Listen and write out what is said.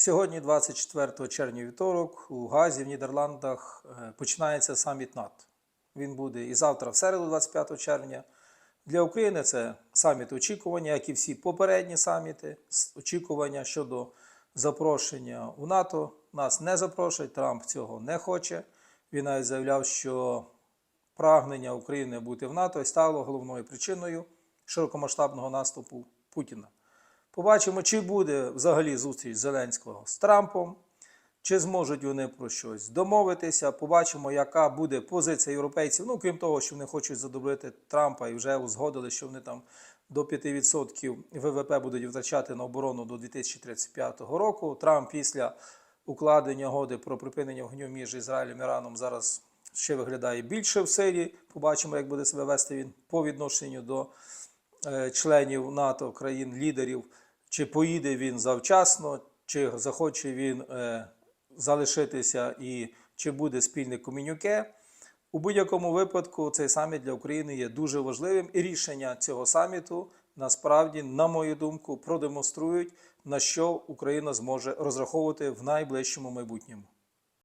Сьогодні, 24 червня вівторок, у Газі в Нідерландах е, починається саміт НАТО. Він буде і завтра, в середу, 25 червня. Для України це саміт очікування, як і всі попередні саміти, очікування щодо запрошення у НАТО. Нас не запрошують, Трамп цього не хоче. Він навіть заявляв, що прагнення України бути в НАТО стало головною причиною широкомасштабного наступу Путіна. Побачимо, чи буде взагалі зустріч Зеленського з Трампом, чи зможуть вони про щось домовитися. Побачимо, яка буде позиція європейців. Ну, крім того, що вони хочуть задобрити Трампа і вже узгодили, що вони там до 5% ВВП будуть витрачати на оборону до 2035 року. Трамп після укладення угоди про припинення вогню між Ізраїлем і Іраном зараз ще виглядає більше в силі. Побачимо, як буде себе вести він по відношенню до членів НАТО, країн-лідерів, чи поїде він завчасно, чи захоче він е, залишитися і чи буде спільне комюніке. У будь-якому випадку цей саміт для України є дуже важливим, і рішення цього саміту насправді, на мою думку, продемонструють, на що Україна зможе розраховувати в найближчому майбутньому.